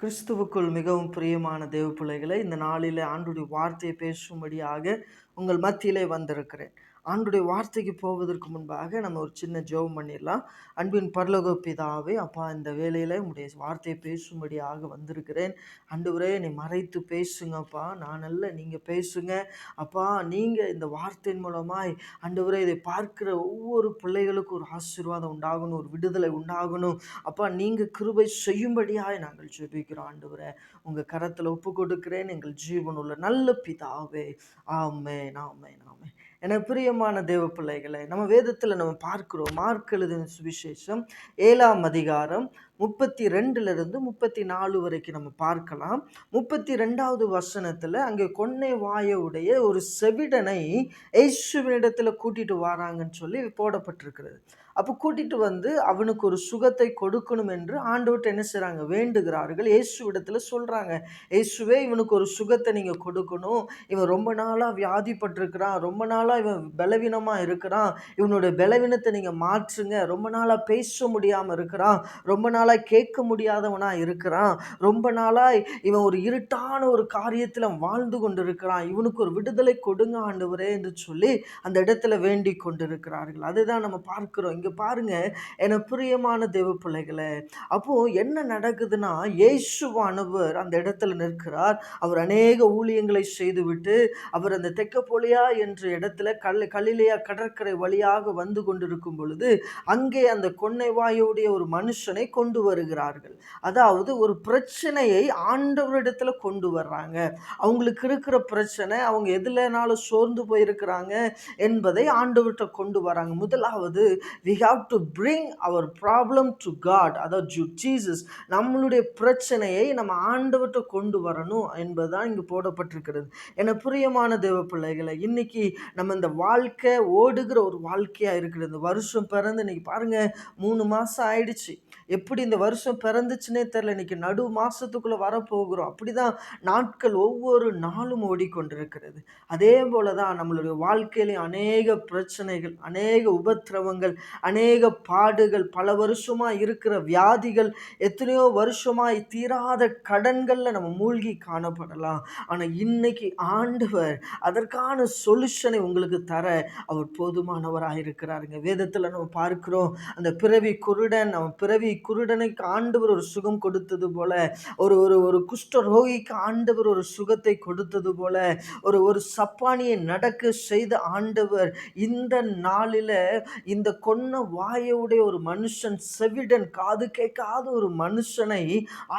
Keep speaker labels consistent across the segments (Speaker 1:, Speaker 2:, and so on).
Speaker 1: கிறிஸ்துவுக்குள் மிகவும் பிரியமான தேவ பிள்ளைகளை இந்த நாளில் ஆண்டுடைய வார்த்தையை பேசும்படியாக உங்கள் மத்தியிலே வந்திருக்கிறேன். ஆண்டுடைய வார்த்தைக்கு போவதற்கு முன்பாக நம்ம ஒரு சின்ன ஜெபம் பண்ணிடலாம். அன்பின் பரலோக பிதாவே அப்பா இந்த வேலையில் உங்களுடைய வார்த்தையை பேசும்படியாக வந்திருக்கிறேன். அண்டுவரே நீ மறைத்து பேசுங்கப்பா. நான் அல்ல நீங்கள் பேசுங்க. அப்பா நீங்கள் இந்த வார்த்தையின் மூலமாய் அண்டுவரே இதை பார்க்கிற ஒவ்வொரு பிள்ளைகளுக்கும் ஒரு ஆசீர்வாதம் உண்டாகணும் ஒரு விடுதலை உண்டாகணும். அப்பா நீங்கள் கிருபை செய்யும்படியாய் நாங்கள் ஜெபிக்கிறோம் ஆண்டவரே. உங்கள் கரத்தில் ஒப்பு கொடுக்கிறேன் எங்கள் ஜீவனுள்ள நல்ல பிதாவே. ஆமே நாமே நாமே என பிரியமான தேவ பிள்ளைகளை நம்ம வேதத்தில் நம்ம பார்க்கிறோம் மார்க் எழுதின சுவிசேஷம் ஏழாம் அதிகாரம் முப்பத்தி ரெண்டுலேருந்து முப்பத்தி நாலு வரைக்கும் நம்ம பார்க்கலாம். முப்பத்தி ரெண்டாவது வசனத்தில் அங்கே கொன்னை வாயவுடைய ஒரு செவிடனை இயேசுவினிடத்தில் கூட்டிகிட்டு வராங்கன்னு சொல்லி போடப்பட்டிருக்கிறது. அப்போ கூட்டிகிட்டு வந்து அவனுக்கு ஒரு சுகத்தை கொடுக்கணும் என்று ஆண்டவர்கிட்ட என்ன செய்கிறாங்க வேண்டுகிறார்கள். இயேசுவிடத்தில் சொல்கிறாங்க இயேசுவே இவனுக்கு ஒரு சுகத்தை நீங்கள் கொடுக்கணும். இவன் ரொம்ப நாளாக வியாதிப்பட்டிருக்கிறான். ரொம்ப நாளாக இவன் பலவீனமாக இருக்கிறான். இவனுடைய பலவீனத்தை நீங்கள் மாற்றுங்க. ரொம்ப நாளாக பேச முடியாமல் இருக்கிறான். ரொம்ப நாளாக கேட்க முடியாதவனாக இருக்கிறான். ரொம்ப நாளாக இவன் ஒரு இருட்டான ஒரு காரியத்தில் வாழ்ந்து கொண்டு இருக்கிறான் இவனுக்கு ஒரு விடுதலை கொடுங்க ஆண்டவரே என்று சொல்லி அந்த இடத்துல வேண்டி கொண்டிருக்கிறார்கள். அதுதான் நம்ம பார்க்கிறோம். இங்கே பாருங்க என பிரியமான தெய்வ பிள்ளைகளை அப்போது என்ன நடக்குதுன்னா இயேசுவானவர் அந்த இடத்துல நிற்கிறார். அவர் அநேக ஊழியங்களை செய்துவிட்டு அவர் அந்த தெக்கப்பொலியா என்ற இடத்துல கல் கலிலையா கடற்கரை வழியாக வந்து கொண்டிருக்கும் பொழுது அங்கே அந்த கொன்னை வாயுடைய ஒரு மனுஷனை கொண்டு வருகிறார்கள். அதாவது ஒரு பிரச்சனையை ஆண்டவரிடத்தில் கொண்டு வர்றாங்க. அவங்களுக்கு இருக்கிற பிரச்சனை அவங்க எதுலனாலும் சோர்ந்து போயிருக்கிறாங்க என்பதை ஆண்டவர்கிட்ட கொண்டு வராங்க. முதலாவது we have to bring our problem to God அதாவது ஜீசஸ் நம்மளுடைய பிரச்சனையை நம்ம ஆண்டவர்கிட்ட கொண்டு வரணும் என்பதுதான் இங்கே போடப்பட்டிருக்கிறது. என பிரியமான தேவ பிள்ளைகளை இன்னைக்கு நம்ம இந்த வாழ்க்கை ஓடுகிற ஒரு வாழ்க்கையாக இருக்கிறது. இந்த வருஷம் பிறந்து இன்னைக்கு பாருங்கள் மூணு மாதம் ஆயிடுச்சு. எப்படி இந்த வருஷம் பிறந்துச்சுன்னே தெரில இன்றைக்கி நடு மாதத்துக்குள்ளே வரப்போகிறோம். அப்படி தான் நாட்கள் ஒவ்வொரு நாளும் ஓடிக்கொண்டிருக்கிறது. அதே போல தான் நம்மளுடைய வாழ்க்கையிலையும் அநேக பிரச்சனைகள் அநேக உபத்திரவங்கள் அநேக பாடுகள் பல வருஷமாக இருக்கிற வியாதிகள் எத்தனையோ வருஷமாக தீராத கடன்களில் நம்ம மூழ்கி காணப்படலாம். ஆனால் இன்னைக்கு ஆண்டவர் அதற்கான சொல்யூஷனை உங்களுக்கு தர அவர் போதுமானவராக இருக்கிறாருங்க வேதத்தில் நம்ம பார்க்கிறோம் அந்த பிறவி குருடன் அவன் பிறவி குருடனுக்கு ஆண்டவர் ஒரு சுகம் கொடுத்தது போல ஒரு ஒரு ஒரு குஷ்ட ரோகிக்கு ஆண்டவர் ஒரு சுகத்தை கொடுத்தது போல ஒரு ஒரு சப்பானியை நடக்க செய்த ஆண்டவர் இந்த நாளில் இந்த கொன்ன வாயவுடைய ஒரு மனுஷன் செவிடன் காது கேட்காத ஒரு மனுஷனை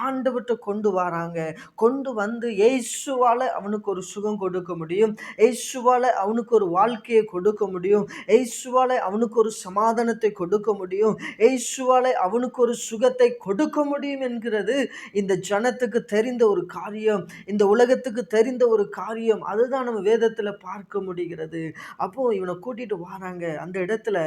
Speaker 1: ஆண்டவர்கிட்ட கொண்டு வராங்க. கொண்டு வந்து ஏசுவால் அவனுக்கு ஒரு சுகம் கொடுக்க முடியும். ஏசுவால் அவனுக்கு ஒரு வாழ்க்கையை கொடுக்க முடியும். ஏசுவால் அவனுக்கு ஒரு சமாதானத்தை கொடுக்க முடியும். ஏசுவால் அவனுக்கு ஒரு சுக சுகத்தை கொடுக்க முடியும் என்கிறது. இந்த ஜனத்துக்கு தெரிந்த ஒரு காரியம் இந்த உலகத்துக்கு தெரிந்த ஒரு காரியம் அதுதான் நம்ம வேதத்தில் பார்க்க முடிகிறது. அப்போ இவனை கூட்டிட்டு வராங்க. அந்த இடத்துல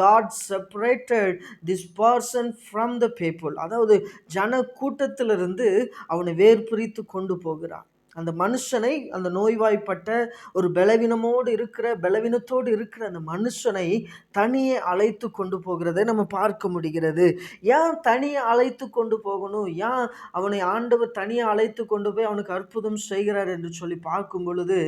Speaker 1: God separated this person from the people அதாவது ஜன கூட்டத்திலிருந்து அவனை வேர் பிரித்து கொண்டு போகிறான். அந்த மனுஷனை அந்த நோய்வாய்ப்பட்ட ஒரு பலவீனமோடு இருக்கிற பலவீனத்தோடு இருக்கிற அந்த மனுஷனை தனியே அழைத்து கொண்டு போகிறதை நம்ம பார்க்க முடிகிறது. ஏன் தனியே அழைத்து கொண்டு போகணும்? ஏன் அவனை ஆண்டவர் தனியே அழைத்து கொண்டு போய் அவனுக்கு அற்புதம் செய்கிறார் என்று சொல்லி பார்க்கும் பொழுது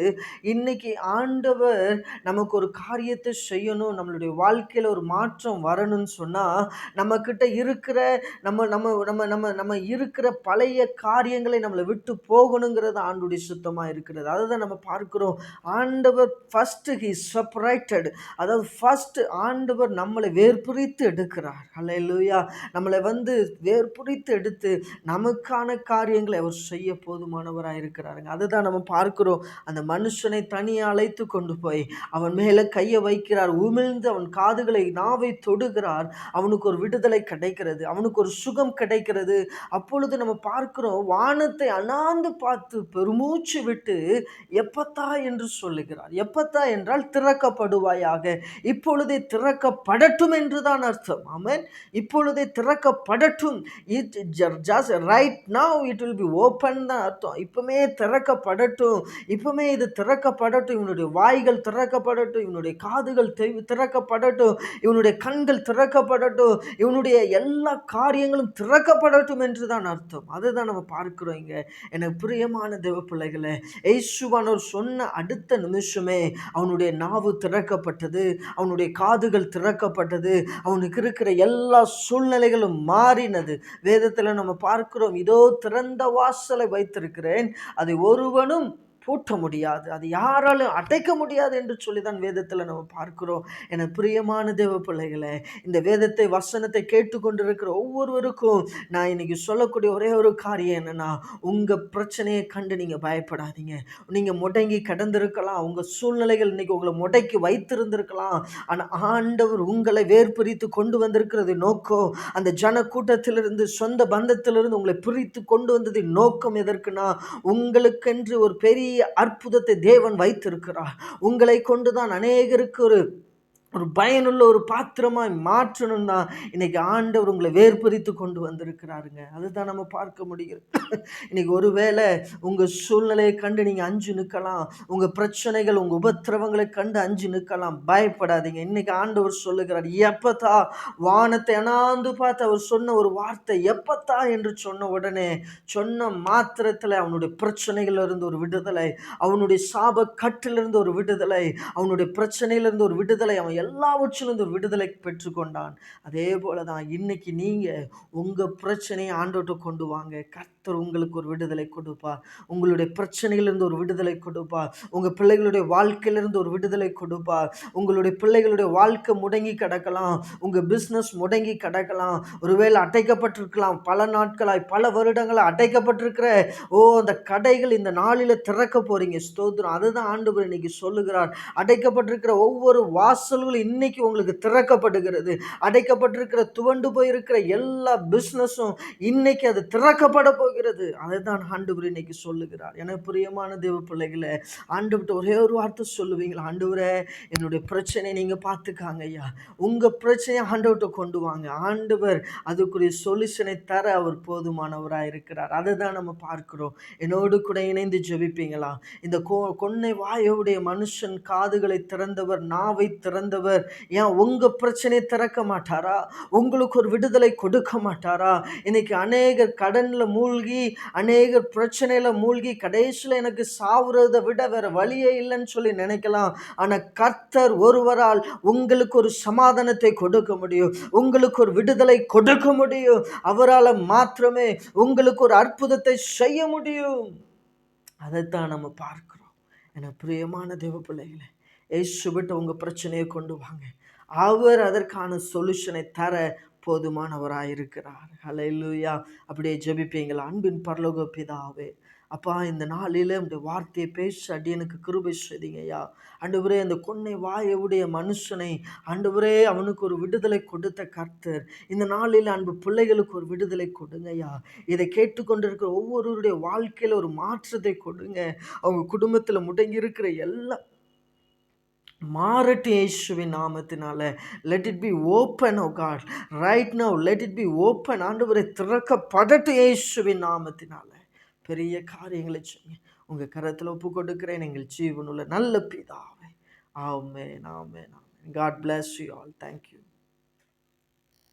Speaker 1: இன்னைக்கு ஆண்டவர் நமக்கு ஒரு காரியத்தை செய்யணும் நம்மளுடைய வாழ்க்கையில் ஒரு மாற்றம் வரணும்னு சொன்னால் நம்மக்கிட்ட இருக்கிற நம்ம நம்ம நம்ம நம்ம நம்ம இருக்கிற பழைய காரியங்களை நம்மளை விட்டு போகணுங்கிறது ஆண்டுடைய சுத்தமாக இருக்கிறது. அதை தான் நம்ம பார்க்குறோம். ஆண்டவர் ஃபஸ்ட்டு ஹி செப்பரேட்டட் அதாவது ஃபஸ்ட்டு ஆண்டவர் நம்மளை வேர்புரித்து எடுக்கிறார். அல்ல இல்லையா நம்மளை வந்து வேர்புரித்து எடுத்து நமக்கான காரியங்களை அவர் செய்ய போதுமானவராக இருக்கிறாருங்க. அதை தான் நம்ம பார்க்குறோம். அந்த மனுஷனை தனியாக அழைத்து கொண்டு போய் அவன் மேலே கையை வைக்கிறார். உமிழ்ந்து அவன் காதுகளை நாவை தொடுகிறார். அவனுக்கு ஒரு விடுதலை கிடைக்கிறது. அவனுக்கு ஒரு சுகம் கிடைக்கிறது. அப்பொழுது நம்ம பார்க்கிறோம் வானத்தை அண்ணாந்து பார்த்து ஒரு மூச்சு விட்டு எப்பத்தா என்று சொல்லுகிறார். எப்பத்தா என்றால் திறக்கப்படுவாயாக. இப்பொழுதே திறக்கப்படட்டும் என்றுதான் அர்த்தம். ஆமென். இப்பொழுதே திறக்கப்படட்டும். It just right now it will be open தான் அர்த்தம். இப்பவுமே திறக்கப்படட்டும். இப்பவுமே இது திறக்கப்படட்டும். இவனுடைய வாய்கள் திறக்கப்படட்டும். இவனுடைய காதுகள் திறக்கப்படட்டும். இவனுடைய கண்கள் திறக்கப்படட்டும். இவனுடைய எல்லா காரியங்களும் திறக்கப்படட்டும் என்று தான் அர்த்தம். அதுதான் நம்ம பார்க்கிறோம் இங்க. எனக்கு பிரியமான தேவ பிள்ளைகளை ஏசுவானவர் சொன்ன அடுத்த நிமிஷமே அவனுடைய நாவு திறக்கப்பட்டது அவனுடைய காதுகள் திறக்கப்பட்டது அவனுக்கு இருக்கிற எல்லா சூழ்நிலைகளும் மாறினது. வேதத்தில் நம்ம பார்க்கிறோம் இதோ திறந்த வாசலை வைத்திருக்கிறேன் அதை ஒருவனும் போற்ற முடியாது. அது யாராலும் அடைக்க முடியாது என்று சொல்லி தான் வேதத்தில் நம்ம பார்க்கிறோம். என பிரியமான தேவ பிள்ளைகளை இந்த வேதத்தை வசனத்தை கேட்டுக்கொண்டிருக்கிற ஒவ்வொருவருக்கும் நான் இன்னைக்கு சொல்லக்கூடிய ஒரே ஒரு காரியம் என்னன்னா உங்கள் பிரச்சனையை கண்டு நீங்கள் பயப்படாதீங்க. நீங்கள் முடங்கி கடந்திருக்கலாம். உங்கள் சூழ்நிலைகள் இன்னைக்கு உங்களை முடக்கி வைத்திருந்திருக்கலாம். ஆனால் ஆண்டவர் உங்களை வேர்பிரித்து கொண்டு வந்திருக்கிறது நோக்கம். அந்த ஜன கூட்டத்திலிருந்து சொந்த பந்தத்திலிருந்து உங்களை பிரித்து கொண்டு வந்தது நோக்கம் எதற்குனா உங்களுக்கென்று ஒரு பெரிய அற்புதத்தை தேவன் வைத்திருக்கிறார். உங்களை கொண்டுதான் அநேகருக்கு ஒரு ஒரு பயனுள்ள ஒரு பாத்திரமாக மாற்றணும் தான் ஆண்டவர் உங்களை வேர்பறித்து கொண்டு வந்திருக்கிறாருங்க. அதுதான் நம்ம பார்க்க முடியும். இன்றைக்கி ஒருவேளை உங்கள் சூழ்நிலையை கண்டு நீங்கள் அஞ்சு நிற்கலாம். உங்கள் பிரச்சனைகள் உங்கள் உபத்திரவங்களை கண்டு அஞ்சு நிற்கலாம். பயப்படாதீங்க. இன்றைக்கி ஆண்டவர் சொல்லுகிறார் எப்பத்தா வானத்தை அனாந்து பார்த்து அவர் சொன்ன ஒரு வார்த்தை எப்பத்தா? என்று சொன்ன உடனே சொன்ன மாத்திரத்தில் அவனுடைய பிரச்சனைகளிலிருந்து ஒரு விடுதலை அவனுடைய சாப கட்டிலிருந்து ஒரு விடுதலை அவனுடைய பிரச்சனையிலிருந்து ஒரு விடுதலை அவன் எல்லாவற்றிலிருந்து இந்த விடுதலை பெற்றுக்கொண்டான். அதே போல தான் இன்னைக்கு நீங்கள் உங்கள் பிரச்சனையை ஆண்டோட்ட கொண்டு வாங்க. கர்த்தர் உங்களுக்கு ஒரு விடுதலை கொடுப்பார் உங்களுடைய பிரச்சனையிலிருந்து ஒரு விடுதலை கொடுப்பார் உங்கள் பிள்ளைகளுடைய வாழ்க்கையிலிருந்து ஒரு விடுதலை கொடுப்பார் உங்களுடைய பிள்ளைகளுடைய வாழ்க்கை முடங்கி கிடக்கலாம். உங்கள் பிஸ்னஸ் முடங்கி கிடக்கலாம். ஒருவேளை அடைக்கப்பட்டிருக்கலாம். பல நாட்களாய் பல வருடங்களாக அடைக்கப்பட்டிருக்கிற ஓ அந்த கடைகள் இந்த நாளில் திறக்க போறீங்க. ஸ்தோத்திரம். அதுதான் ஆண்டவர் இன்னைக்கு சொல்லுகிறார். அடைக்கப்பட்டிருக்கிற ஒவ்வொரு வாசல்களும் இன்னைக்கு உங்களுக்கு திறக்கப்படுகிறது. அடைக்கப்பட்டிருக்கிற துவண்டு போயிருக்கிற எல்லா பிஸ்னஸும் இன்னைக்கு அது திறக்கப்பட போகிறது. அதை தான் ஆண்டவர் இன்னைக்கு சொல்லுகிறார். எனக்கு பிரியமான தேவ பிள்ளைகளை ஆண்டவர்கிட்ட ஒரே ஒரு வார்த்தை சொல்லுவீங்களா? ஆண்டவரை என்னுடைய பிரச்சனை நீங்கள் பார்த்துக்காங்க ஐயா. உங்கள் பிரச்சனையை ஆண்டவர்கிட்ட கொண்டு வாங்க. ஆண்டவர் அதுக்குரிய சொல்யூஷனை தர அவர் போதுமானவராக இருக்கிறார். அதை தான் நம்ம பார்க்கிறோம். என்னோடு கூட இணைந்து ஜெபிப்பீங்களா? இந்த கோ கொன்னை வாயோடைய மனுஷன் காதுகளை திறந்தவர் நாவை திறந்தவர் ஏன் உங்கள் பிரச்சனையை திறக்க மாட்டாரா? உங்களுக்கு ஒரு விடுதலை கொடுக்க மாட்டாரா? இன்னைக்கு அநேகர் கடனில் மூழ்கி அநேகர் பிரச்சனையில் மூழ்கி கடைசியில் எனக்கு சாவுறதை விட வேற வழியே இல்லைன்னு சொல்லி நினைக்கலாம். ஆனால் கர்த்தர் ஒருவரால் உங்களுக்கு ஒரு சமாதானத்தை கொடுக்க முடியும். உங்களுக்கு ஒரு விடுதலை கொடுக்க முடியும். அவரால் மாத்திரமே உங்களுக்கு ஒரு அற்புதத்தை செய்ய முடியும். அதைத்தான் நம்ம பார்க்கிறோம். என பிரியமான தேவ பிள்ளைகளே ஏசுவிட்டு உங்கள் பிரச்சனையை கொண்டு வாங்க. அவர் அதற்கான சொல்யூஷனை தர போதுமானவராக இருக்கிறார் ஹலையிலுயா அப்படியே ஜெபிப்பீங்களா? அன்பின் பரலோக பிதாவே. அப்பா இந்த நாளில் இந்த வார்த்தையை பேச. அடியனுக்கு கிருபை செய்தீங்கய்யா. அண்டுபுரே அந்த கொன்னை வாயவுடைய மனுஷனை அண்டுபுரே அவனுக்கு ஒரு விடுதலை கொடுத்த கர்த்தர். இந்த நாளில் அன்பு பிள்ளைகளுக்கு ஒரு விடுதலை கொடுங்கய்யா. இதை கேட்டுக்கொண்டிருக்கிற ஒவ்வொருவருடைய வாழ்க்கையில் ஒரு மாற்றத்தை கொடுங்க. அவங்க குடும்பத்தில் முடங்கி இருக்கிற எல்லா மாறட்டு இயேசுவின் நாமத்தினால. Let it be open O God right now let it be open ஆண்டவரை திறக்கப்படட்டு இயேசுவின் நாமத்தினால. பெரிய காரியங்களை செய்யுங்க. உங்கள் கரத்தில் ஒப்பு கொடுக்கிறேன். எங்கள் ஜீவனுள்ள நல்ல பிதாவே. ஆமே நாமே நாமே God bless you all thank you